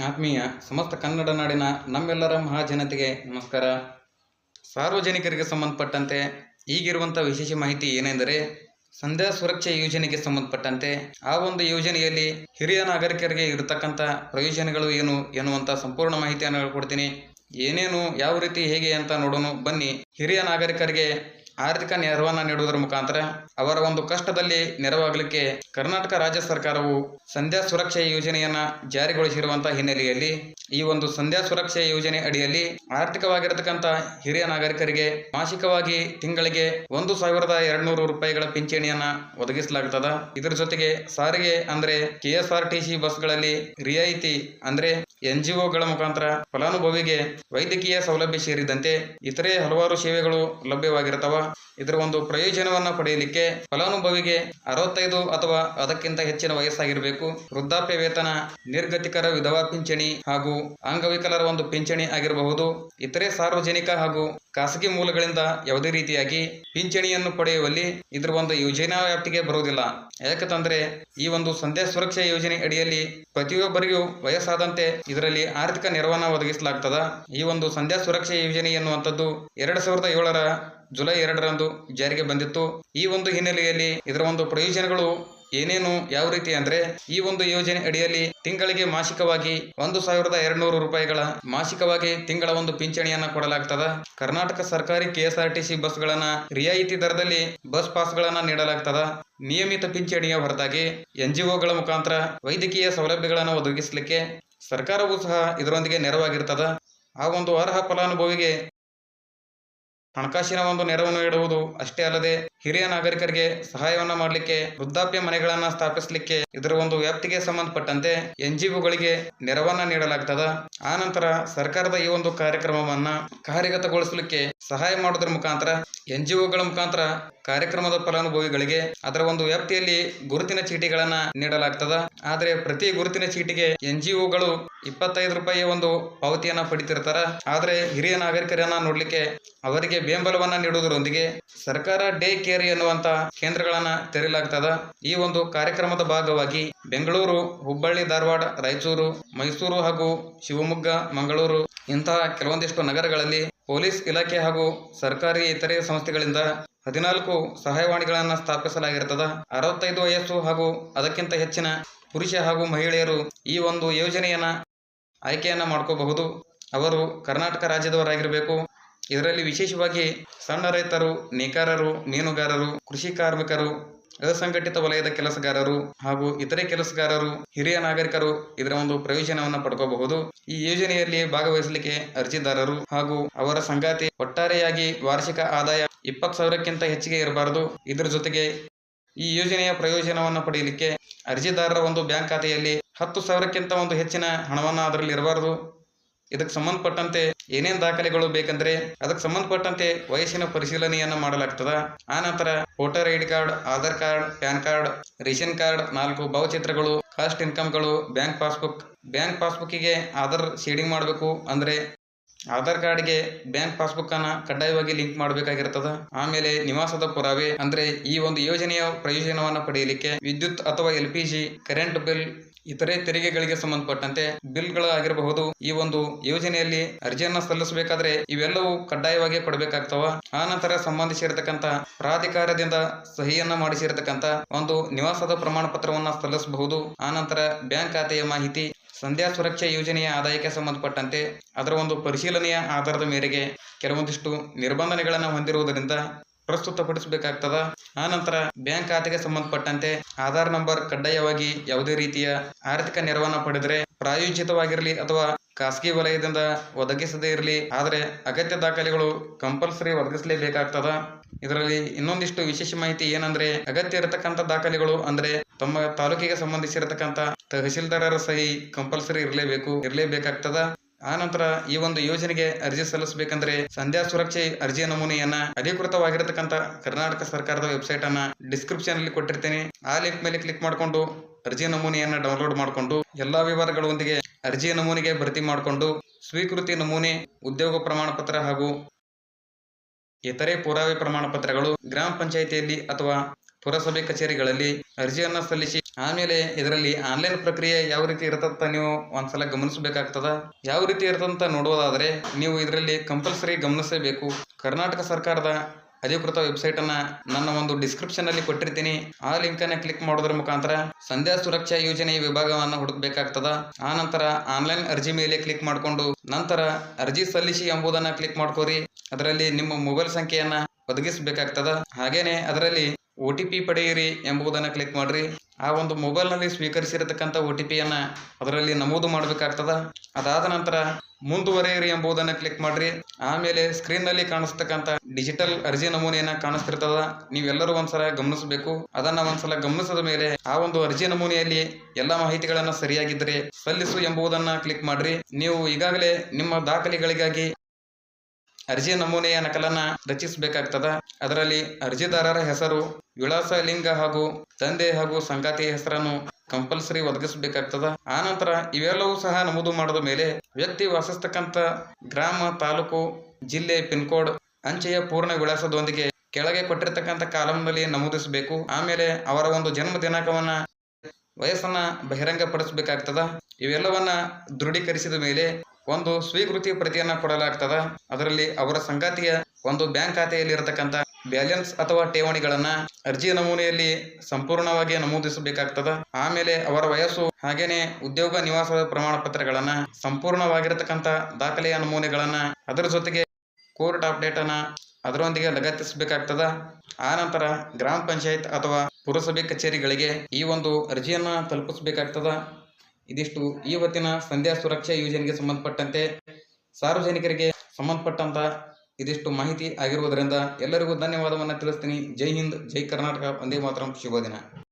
ಆತ್ಮೀಯ, ಸಮಸ್ತ ಕನ್ನಡ ನಾಡಿನ ನಮ್ಮೆಲ್ಲರ ಮಹಾಜನತೆಗೆ ನಮಸ್ಕಾರ. ಸಾರ್ವಜನಿಕರಿಗೆ ಸಂಬಂಧಪಟ್ಟಂತೆ ಈಗಿರುವಂಥ ವಿಶೇಷ ಮಾಹಿತಿ ಏನೆಂದರೆ, ಸಂಧ್ಯಾ ಸುರಕ್ಷಾ ಯೋಜನೆಗೆ ಸಂಬಂಧಪಟ್ಟಂತೆ ಆ ಒಂದು ಯೋಜನೆಯಲ್ಲಿ ಹಿರಿಯ ನಾಗರಿಕರಿಗೆ ಇರತಕ್ಕಂಥ ಪ್ರಯೋಜನಗಳು ಏನು ಎನ್ನುವಂಥ ಸಂಪೂರ್ಣ ಮಾಹಿತಿಯನ್ನು ಹೇಳ್ಕೊಡ್ತೀನಿ. ಏನೇನು, ಯಾವ ರೀತಿ, ಹೇಗೆ ಅಂತ ನೋಡೋಣ. ಬನ್ನಿ, ಹಿರಿಯ ನಾಗರಿಕರಿಗೆ ಆರ್ಥಿಕ ನೆರವನ್ನು ನೀಡುವುದರ ಮುಖಾಂತರ ಅವರ ಒಂದು ಕಷ್ಟದಲ್ಲಿ ನೆರವಾಗಲಿಕ್ಕೆ ಕರ್ನಾಟಕ ರಾಜ್ಯ ಸರ್ಕಾರವು ಸಂಧ್ಯಾ ಸುರಕ್ಷಾ ಯೋಜನೆಯನ್ನ ಜಾರಿಗೊಳಿಸಿರುವಂತಹ ಹಿನ್ನೆಲೆಯಲ್ಲಿ ಈ ಒಂದು ಸಂಧ್ಯಾ ಸುರಕ್ಷಾ ಯೋಜನೆ ಅಡಿಯಲ್ಲಿ ಆರ್ಥಿಕವಾಗಿರತಕ್ಕಂಥ ಹಿರಿಯ ನಾಗರಿಕರಿಗೆ ಮಾಸಿಕವಾಗಿ ತಿಂಗಳಿಗೆ ಒಂದು ಸಾವಿರದ ಎರಡ್ನೂರು ರೂಪಾಯಿಗಳ ಪಿಂಚಣಿಯನ್ನ ಒದಗಿಸಲಾಗುತ್ತದೆ ಇದರ ಜೊತೆಗೆ ಸಾರಿಗೆ ಅಂದ್ರೆ ಕೆಎಸ್ಆರ್ಟಿಸಿ ಬಸ್ಗಳಲ್ಲಿ ರಿಯಾಯಿತಿ ಅಂದ್ರೆ ಎನ್ ಜಿ ಒಗಳ ಮುಖಾಂತರ ಫಲಾನುಭವಿಗೆ ವೈದ್ಯಕೀಯ ಸೌಲಭ್ಯ ಸೇರಿದಂತೆ ಇತರೆ ಹಲವಾರು ಸೇವೆಗಳು ಲಭ್ಯವಾಗಿರ್ತವ ಇದರ ಒಂದು ಪ್ರಯೋಜನವನ್ನ ಪಡೆಯಲಿಕ್ಕೆ ಫಲಾನುಭವಿಗೆ ಅರವತ್ತೈದು ಅಥವಾ ಅದಕ್ಕಿಂತ ಹೆಚ್ಚಿನ ವಯಸ್ಸಾಗಿರಬೇಕು. ವೃದ್ಧಾಪ್ಯ ವೇತನ, ನಿರ್ಗತಿಕರ ವಿಧವಾ ಪಿಂಚಣಿ ಹಾಗೂ ಅಂಗವಿಕಲರ ಒಂದು ಪಿಂಚಣಿ ಆಗಿರಬಹುದು. ಇತರೆ ಸಾರ್ವಜನಿಕ ಹಾಗೂ ಖಾಸಗಿ ಮೂಲಗಳಿಂದ ಯಾವುದೇ ರೀತಿಯಾಗಿ ಪಿಂಚಣಿಯನ್ನು ಪಡೆಯುವಲ್ಲಿ ಇದರ ಒಂದು ಯೋಜನಾ ವ್ಯಾಪ್ತಿಗೆ ಬರುವುದಿಲ್ಲ. ಯಾಕಂತಂದ್ರೆ ಈ ಒಂದು ಸಂಧ್ಯಾ ಸುರಕ್ಷಾ ಯೋಜನೆ ಅಡಿಯಲ್ಲಿ ಪ್ರತಿಯೊಬ್ಬರಿಗೂ ವಯಸ್ಸಾದಂತೆ ಇದರಲ್ಲಿ ಆರ್ಥಿಕ ನೆರವನ್ನ ಒದಗಿಸಲಾಗ್ತದ. ಈ ಒಂದು ಸಂಧ್ಯಾ ಸುರಕ್ಷಾ ಯೋಜನೆ ಎನ್ನುವಂಥದ್ದು ಎರಡ್ ಸಾವಿರದ ಏಳರ ಜುಲೈ ಎರಡರಂದು ಜಾರಿಗೆ ಬಂದಿತ್ತು. ಈ ಒಂದು ಹಿನ್ನೆಲೆಯಲ್ಲಿ ಇದರ ಒಂದು ಪ್ರಯೋಜನಗಳು ಏನೇನು, ಯಾವ ರೀತಿ ಅಂದ್ರೆ, ಈ ಒಂದು ಯೋಜನೆ ಅಡಿಯಲ್ಲಿ ತಿಂಗಳಿಗೆ ಮಾಸಿಕವಾಗಿ ಒಂದು ಸಾವಿರದ ಎರಡ್ನೂರು ರೂಪಾಯಿಗಳ ಮಾಸಿಕವಾಗಿ ತಿಂಗಳ ಒಂದು ಪಿಂಚಣಿಯನ್ನ ಕೊಡಲಾಗ್ತದ. ಕರ್ನಾಟಕ ಸರ್ಕಾರಿ ಕೆಎಸ್ಆರ್ಟಿಸಿ ಬಸ್ಗಳನ್ನ ರಿಯಾಯಿತಿ ದರದಲ್ಲಿ ಬಸ್ ಪಾಸ್ಗಳನ್ನ ನೀಡಲಾಗ್ತದ. ನಿಯಮಿತ ಪಿಂಚಣಿಯ ಹೊರತಾಗಿ ಎನ್ಜಿಒಗಳ ಮುಖಾಂತರ ವೈದ್ಯಕೀಯ ಸೌಲಭ್ಯಗಳನ್ನು ಒದಗಿಸಲಿಕ್ಕೆ ಸರ್ಕಾರವೂ ಸಹ ಇದರೊಂದಿಗೆ ನೆರವಾಗಿರ್ತದ. ಆ ಒಂದು ಅರ್ಹ ಫಲಾನುಭವಿಗೆ ಹಣಕಾಸಿನ ಒಂದು ನೆರವನ್ನು ನೀಡುವುದು ಅಷ್ಟೇ ಅಲ್ಲದೆ ಹಿರಿಯ ನಾಗರಿಕರಿಗೆ ಸಹಾಯವನ್ನ ಮಾಡಲಿಕ್ಕೆ, ವೃದ್ಧಾಪ್ಯ ಮನೆಗಳನ್ನ ಸ್ಥಾಪಿಸಲಿಕ್ಕೆ ಇದರ ಒಂದು ವ್ಯಾಪ್ತಿಗೆ ಸಂಬಂಧಪಟ್ಟಂತೆ ಎನ್ ಜಿ ಒಗಳಿಗೆ ನೆರವನ್ನ ನೀಡಲಾಗ್ತದ. ಆ ನಂತರ ಸರ್ಕಾರದ ಈ ಒಂದು ಕಾರ್ಯಕ್ರಮವನ್ನ ಕಾರ್ಯಗತಗೊಳಿಸಲಿಕ್ಕೆ ಸಹಾಯ ಮಾಡೋದ್ರ ಮುಖಾಂತರ, ಎನ್ಜಿಒಗಳ ಮುಖಾಂತರ ಕಾರ್ಯಕ್ರಮದ ಫಲಾನುಭವಿಗಳಿಗೆ ಅದರ ಒಂದು ವ್ಯಾಪ್ತಿಯಲ್ಲಿ ಗುರುತಿನ ಚೀಟಿಗಳನ್ನ ನೀಡಲಾಗ್ತದ. ಆದರೆ ಪ್ರತಿ ಗುರುತಿನ ಚೀಟಿಗೆ ಎನ್ ಜಿ ಒಗಳು ಇಪ್ಪತ್ತೈದು ರೂಪಾಯಿಯ ಒಂದು ಪಾವತಿಯನ್ನ ಪಡಿತಿರ್ತಾರ. ಆದ್ರೆ ಹಿರಿಯ ನಾಗರಿಕರನ್ನ ನೋಡ್ಲಿಕ್ಕೆ ಅವರಿಗೆ ಬೆಂಬಲವನ್ನ ನೀಡುವುದರೊಂದಿಗೆ ಸರ್ಕಾರ ಡೇ ಕೇರ್ ಎನ್ನುವಂತ ಕೇಂದ್ರಗಳನ್ನ ತೆರೆಯಲಾಗ್ತದ. ಈ ಒಂದು ಕಾರ್ಯಕ್ರಮದ ಭಾಗವಾಗಿ ಬೆಂಗಳೂರು, ಹುಬ್ಬಳ್ಳಿ, ಧಾರವಾಡ, ರಾಯಚೂರು, ಮೈಸೂರು ಹಾಗೂ ಶಿವಮೊಗ್ಗ, ಮಂಗಳೂರು ಇಂತಹ ಕೆಲವೊಂದಿಷ್ಟು ನಗರಗಳಲ್ಲಿ ಪೊಲೀಸ್ ಇಲಾಖೆ ಹಾಗೂ ಸರ್ಕಾರಿ ಇತರೆ ಸಂಸ್ಥೆಗಳಿಂದ ಹದಿನಾಲ್ಕು ಸಹಾಯವಾಣಿಗಳನ್ನು ಸ್ಥಾಪಿಸಲಾಗಿರ್ತದ. ಅರವತ್ತೈದು ವಯಸ್ಸು ಹಾಗೂ ಅದಕ್ಕಿಂತ ಹೆಚ್ಚಿನ ಪುರುಷ ಹಾಗೂ ಮಹಿಳೆಯರು ಈ ಒಂದು ಯೋಜನೆಯನ್ನ ಆಯ್ಕೆಯನ್ನ ಮಾಡ್ಕೋಬಹುದು. ಅವರು ಕರ್ನಾಟಕ ರಾಜ್ಯದವರಾಗಿರಬೇಕು. ಇದರಲ್ಲಿ ವಿಶೇಷವಾಗಿ ಸಣ್ಣ ರೈತರು, ನೇಕಾರರು, ಮೀನುಗಾರರು, ಕೃಷಿ ಕಾರ್ಮಿಕರು ಅಸಂಘಟಿತ ವಲಯದ ಕೆಲಸಗಾರರು ಹಾಗೂ ಇತರೆ ಕೆಲಸಗಾರರು, ಹಿರಿಯ ನಾಗರಿಕರು ಇದರ ಒಂದು ಪ್ರಯೋಜನವನ್ನು ಪಡ್ಕೋಬಹುದು. ಈ ಯೋಜನೆಯಲ್ಲಿ ಭಾಗವಹಿಸಲಿಕ್ಕೆ ಅರ್ಜಿದಾರರು ಹಾಗೂ ಅವರ ಸಂಗಾತಿ ಒಟ್ಟಾರೆಯಾಗಿ ವಾರ್ಷಿಕ ಆದಾಯ ಇಪ್ಪತ್ತು ಸಾವಿರಕ್ಕಿಂತ ಹೆಚ್ಚಿಗೆ ಇರಬಾರದು. ಇದರ ಜೊತೆಗೆ ಈ ಯೋಜನೆಯ ಪ್ರಯೋಜನವನ್ನು ಪಡೆಯಲಿಕ್ಕೆ ಅರ್ಜಿದಾರರ ಒಂದು ಬ್ಯಾಂಕ್ ಖಾತೆಯಲ್ಲಿ ಹತ್ತು ಸಾವಿರಕ್ಕಿಂತ ಒಂದು ಹೆಚ್ಚಿನ ಹಣವನ್ನು ಅದರಲ್ಲಿ ಇರಬಾರದು. ಇದಕ್ಕೆ ಸಂಬಂಧಪಟ್ಟಂತೆ ಏನೇನ್ ದಾಖಲೆಗಳು ಬೇಕಂದ್ರೆ ಅದಕ್ಕೆ ಸಂಬಂಧಪಟ್ಟಂತೆ ವಯಸ್ಸಿನ ಪರಿಶೀಲನೆಯನ್ನ ಮಾಡಲಾಗ್ತದ. ಆ ನಂತರ voter ID card, Aadhaar card, PAN card, ration card, ನಾಲ್ಕು ಭಾವಚಿತ್ರಗಳು, ಕಾಸ್ಟ್ ಇನ್ಕಮ್ಗಳು, ಬ್ಯಾಂಕ್ ಪಾಸ್ಬುಕ್. ಬ್ಯಾಂಕ್ ಪಾಸ್ಬುಕ್ಕಿಗೆ ಆಧಾರ್ ಶೇಡಿಂಗ್ ಮಾಡಬೇಕು ಅಂದ್ರೆ ಆಧಾರ್ ಕಾರ್ಡ್ಗೆ ಬ್ಯಾಂಕ್ ಪಾಸ್ಬುಕ್ ಅನ್ನ ಕಡ್ಡಾಯವಾಗಿ ಲಿಂಕ್ ಮಾಡಬೇಕಾಗಿರ್ತದ. ಆಮೇಲೆ ನಿವಾಸದ ಪುರಾವೆ ಅಂದ್ರೆ ಈ ಒಂದು ಯೋಜನೆಯ ಪ್ರಯೋಜನವನ್ನ ಪಡೆಯಲಿಕ್ಕೆ ವಿದ್ಯುತ್ ಅಥವಾ ಎಲ್ ಕರೆಂಟ್ ಬಿಲ್ ಇತರೆ ತೆರಿಗೆಗಳಿಗೆ ಸಂಬಂಧಪಟ್ಟಂತೆ ಬಿಲ್ಗಳಾಗಿರಬಹುದು. ಈ ಒಂದು ಯೋಜನೆಯಲ್ಲಿ ಅರ್ಜಿಯನ್ನ ಸಲ್ಲಿಸಬೇಕಾದ್ರೆ ಇವೆಲ್ಲವೂ ಕಡ್ಡಾಯವಾಗಿ ಕೊಡಬೇಕಾಗ್ತವ. ಆನಂತರ ನಂತರ ಸಂಬಂಧಿಸಿರತಕ್ಕಂತ ಪ್ರಾಧಿಕಾರದಿಂದ ಸಹಿಯನ್ನ ಮಾಡಿಸಿರತಕ್ಕಂತ ಒಂದು ನಿವಾಸದ ಪ್ರಮಾಣ ಪತ್ರವನ್ನ ಸಲ್ಲಿಸಬಹುದು ಆನಂತರ ಬ್ಯಾಂಕ್ ಖಾತೆಯ ಮಾಹಿತಿ, ಸಂಧ್ಯಾ ಸುರಕ್ಷಾ ಯೋಜನೆಯ ಆದಾಯಕ್ಕೆ ಸಂಬಂಧಪಟ್ಟಂತೆ ಅದರ ಒಂದು ಪರಿಶೀಲನೆಯ ಆಧಾರದ ಮೇರೆಗೆ ಕೆಲವೊಂದಿಷ್ಟು ನಿರ್ಬಂಧನೆಗಳನ್ನು ಹೊಂದಿರುವುದರಿಂದ ಪ್ರಸ್ತುತಪಡಿಸಬೇಕಾಗ್ತದ? ಆ ನಂತರ ಬ್ಯಾಂಕ್ ಖಾತೆಗೆ ಸಂಬಂಧಪಟ್ಟಂತೆ ಆಧಾರ್ ನಂಬರ್ ಕಡ್ಡಾಯವಾಗಿ ಯಾವುದೇ ರೀತಿಯ ಆರ್ಥಿಕ ನೆರವನ್ನ ಪಡೆದರೆ ಪ್ರಾಯೋಜಿತವಾಗಿರಲಿ ಅಥವಾ ಖಾಸಗಿ ವಲಯದಿಂದ ಒದಗಿಸದೇ ಇರಲಿ, ಆದರೆ ಅಗತ್ಯ ದಾಖಲೆಗಳು ಕಂಪಲ್ಸರಿ ಒದಗಿಸಲೇಬೇಕಾಗ್ತದ? ಇದರಲ್ಲಿ ಇನ್ನೊಂದಿಷ್ಟು ವಿಶೇಷ ಮಾಹಿತಿ ಏನಂದ್ರೆ, ಅಗತ್ಯ ಇರತಕ್ಕಂತ ದಾಖಲೆಗಳು ಅಂದ್ರೆ ತಮ್ಮ ತಾಲೂಕಿಗೆ ಸಂಬಂಧಿಸಿರತಕ್ಕಂತ ತಹಸೀಲ್ದಾರರ ಸಹಿ ಕಂಪಲ್ಸರಿ ಇರಲೇಬೇಕು, ಇರಲೇಬೇಕಾಗ್ತದ? ಆ ನಂತರ ಈ ಒಂದು ಯೋಜನೆಗೆ ಅರ್ಜಿ ಸಲ್ಲಿಸಬೇಕಂದ್ರೆ ಸಂಧ್ಯಾ ಸುರಕ್ಷೆ ಅರ್ಜಿ ನಮೂನೆಯನ್ನ ಅಧಿಕೃತವಾಗಿರತಕ್ಕಂತ ಕರ್ನಾಟಕ ಸರ್ಕಾರದ ವೆಬ್ಸೈಟ್ ಅನ್ನ ಡಿಸ್ಕ್ರಿಪ್ಷನ್ ಅಲ್ಲಿ ಕೊಟ್ಟಿರ್ತೇನೆ. ಆ ಲಿಂಕ್ ಮೇಲೆ ಕ್ಲಿಕ್ ಮಾಡಿಕೊಂಡು ಅರ್ಜಿ ನಮೂನೆಯನ್ನ ಡೌನ್ಲೋಡ್ ಮಾಡಿಕೊಂಡು ಎಲ್ಲಾ ವಿವರಗಳೊಂದಿಗೆ ಅರ್ಜಿ ನಮೂನೆಗೆ ಭರ್ತಿ ಮಾಡಿಕೊಂಡು ಸ್ವೀಕೃತಿ ನಮೂನೆ, ಉದ್ಯೋಗ ಪ್ರಮಾಣ ಪತ್ರ ಹಾಗೂ ಇತರೆ ಪುರಾವೆ ಪ್ರಮಾಣ ಪತ್ರಗಳು ಗ್ರಾಮ ಪಂಚಾಯಿತಿಯಲ್ಲಿ ಅಥವಾ ಪುರಸಭೆ ಕಚೇರಿಗಳಲ್ಲಿ ಅರ್ಜಿಯನ್ನ ಸಲ್ಲಿಸಿ, ಆಮೇಲೆ ಇದರಲ್ಲಿ ಆನ್ಲೈನ್ ಪ್ರಕ್ರಿಯೆ ಯಾವ ರೀತಿ ಇರತ್ತಂತ ನೀವು ಒಂದ್ಸಲ ಗಮನಿಸಬೇಕಾಗ್ತದ? ಯಾವ ರೀತಿ ಇರತ್ತಂತ ನೋಡೋದಾದರೆ, ನೀವು ಇದರಲ್ಲಿ ಕಂಪಲ್ಸರಿ ಗಮನಿಸಬೇಕು. ಕರ್ನಾಟಕ ಸರ್ಕಾರದ ಅಧಿಕೃತ ವೆಬ್ಸೈಟ್ ಅನ್ನ ನನ್ನ ಒಂದು ಡಿಸ್ಕ್ರಿಪ್ಷನ್ ಅಲ್ಲಿ ಕೊಟ್ಟಿರ್ತೀನಿ. ಆ ಲಿಂಕ್ ಅನ್ನ ಕ್ಲಿಕ್ ಮಾಡೋದ್ರ ಮುಖಾಂತರ ಸಂಧ್ಯಾ ಸುರಕ್ಷಾ ಯೋಜನೆ ವಿಭಾಗವನ್ನು ಹುಡುಕಬೇಕಾಗ್ತದ. ಆ ನಂತರ ಆನ್ಲೈನ್ ಅರ್ಜಿ ಮೇಲೆ ಕ್ಲಿಕ್ ಮಾಡಿಕೊಂಡು, ನಂತರ ಅರ್ಜಿ ಸಲ್ಲಿಸಿ ಎಂಬುದನ್ನ ಕ್ಲಿಕ್ ಮಾಡ್ಕೋರಿ. ಅದರಲ್ಲಿ ನಿಮ್ಮ ಮೊಬೈಲ್ ಸಂಖ್ಯೆಯನ್ನ ಒದಗಿಸಬೇಕಾಗ್ತದ. ಹಾಗೇನೆ ಅದರಲ್ಲಿ ಒ ಟಿ ಪಿ ಪಡೆಯಿರಿ ಎಂಬುದನ್ನು ಕ್ಲಿಕ್ ಮಾಡ್ರಿ. ಆ ಒಂದು ಮೊಬೈಲ್ನಲ್ಲಿ ಸ್ವೀಕರಿಸಿರತಕ್ಕಂಥ ಒ ಟಿ ಪಿಯನ್ನು ಅದರಲ್ಲಿ ನಮೂದು ಮಾಡಬೇಕಾಗ್ತದ. ಅದಾದ ನಂತರ ಮುಂದುವರೆಯಿರಿ ಎಂಬುದನ್ನು ಕ್ಲಿಕ್ ಮಾಡ್ರಿ. ಆಮೇಲೆ ಸ್ಕ್ರೀನ್ನಲ್ಲಿ ಕಾಣಿಸ್ತಕ್ಕಂಥ ಡಿಜಿಟಲ್ ಅರ್ಜಿ ನಮೂನೆಯನ್ನ ಕಾಣಿಸ್ತಿರ್ತದ. ನೀವೆಲ್ಲರೂ ಒಂದ್ಸಲ ಗಮನಿಸಬೇಕು. ಅದನ್ನ ಒಂದ್ಸಲ ಗಮನಿಸಿದ ಮೇಲೆ ಆ ಒಂದು ಅರ್ಜಿ ನಮೂನೆಯಲ್ಲಿ ಎಲ್ಲಾ ಮಾಹಿತಿಗಳನ್ನು ಸರಿಯಾಗಿದ್ದರೆ ಸಲ್ಲಿಸು ಎಂಬುದನ್ನು ಕ್ಲಿಕ್ ಮಾಡ್ರಿ. ನೀವು ಈಗಾಗಲೇ ನಿಮ್ಮ ದಾಖಲೆಗಳಿಗಾಗಿ ಅರ್ಜಿ ನಮೂನೆಯ ನಕಲನ್ನ ರಚಿಸಬೇಕಾಗ್ತದ. ಅದರಲ್ಲಿ ಅರ್ಜಿದಾರರ ಹೆಸರು, ವಿಳಾಸ, ಲಿಂಗ ಹಾಗೂ ತಂದೆ ಹಾಗೂ ಸಂಗಾತಿಯ ಹೆಸರನ್ನು ಕಂಪಲ್ಸರಿ ಒದಗಿಸಬೇಕಾಗ್ತದ. ಆನಂತರ ನಂತರ ಇವೆಲ್ಲವೂ ಸಹ ನಮೂದು ಮಾಡಿದ ಮೇಲೆ ವ್ಯಕ್ತಿ ವಾಸಿಸ್ತಕ್ಕಂಥ ಗ್ರಾಮ, ತಾಲೂಕು, ಜಿಲ್ಲೆ, ಪಿನ್ ಕೋಡ್ ಅಂಚೆಯ ಪೂರ್ಣ ವಿಳಾಸದೊಂದಿಗೆ ಕೆಳಗೆ ಕೊಟ್ಟಿರ್ತಕ್ಕಂಥ ಕಾಲಂನಲ್ಲಿ ನಮೂದಿಸಬೇಕು. ಆಮೇಲೆ ಅವರ ಒಂದು ಜನ್ಮ ದಿನಾಂಕವನ್ನ, ವಯಸ್ಸನ್ನ ಬಹಿರಂಗಪಡಿಸಬೇಕಾಗ್ತದ. ಇವೆಲ್ಲವನ್ನ ದೃಢೀಕರಿಸಿದ ಮೇಲೆ ಒಂದು ಸ್ವೀಕೃತಿ ಪ್ರತಿಯನ್ನ ಕೊಡಲಾಗ್ತದ. ಅದರಲ್ಲಿ ಅವರ ಸಂಗಾತಿಯ ಒಂದು ಬ್ಯಾಂಕ್ ಖಾತೆಯಲ್ಲಿ ಇರತಕ್ಕಂತ ಬ್ಯಾಲೆನ್ಸ್ ಅಥವಾ ಠೇವಣಿಗಳನ್ನ ಅರ್ಜಿ ನಮೂನೆಯಲ್ಲಿ ಸಂಪೂರ್ಣವಾಗಿ ನಮೂದಿಸಬೇಕಾಗ್ತದ. ಆಮೇಲೆ ಅವರ ವಯಸ್ಸು ಹಾಗೇನೆ ಉದ್ಯೋಗ ನಿವಾಸದ ಪ್ರಮಾಣ ಪತ್ರಗಳನ್ನ ಸಂಪೂರ್ಣವಾಗಿರತಕ್ಕಂತ ದಾಖಲೆಯ ನಮೂನೆಗಳನ್ನ ಅದರ ಜೊತೆಗೆ ಕೋರ್ಟ್ ಅಪ್ಡೇಟ್ ಅನ್ನ ಅದರೊಂದಿಗೆ ಲಗತ್ತಿಸಬೇಕಾಗ್ತದ. ಆ ನಂತರ ಗ್ರಾಮ ಪಂಚಾಯತ್ ಅಥವಾ ಪುರಸಭೆ ಕಚೇರಿಗಳಿಗೆ ಈ ಒಂದು ಅರ್ಜಿಯನ್ನ ತಲುಪಿಸಬೇಕಾಗ್ತದ. ಇದಿಷ್ಟು ಇವತ್ತಿನ ಸಂಧ್ಯಾ ಸುರಕ್ಷಾ ಯೋಜನೆಗೆ ಸಂಬಂಧಪಟ್ಟಂತೆ ಸಾರ್ವಜನಿಕರಿಗೆ ಸಂಬಂಧಪಟ್ಟಂತ ಇದಿಷ್ಟು ಮಾಹಿತಿ ಆಗಿರುವುದರಿಂದ ಎಲ್ಲರಿಗೂ ಧನ್ಯವಾದವನ್ನು ತಿಳಿಸ್ತೀನಿ. ಜೈ ಹಿಂದ್, ಜೈ ಕರ್ನಾಟಕ ಒಂದೇ ಮಾತ್ರ. ಶುಭ ದಿನ.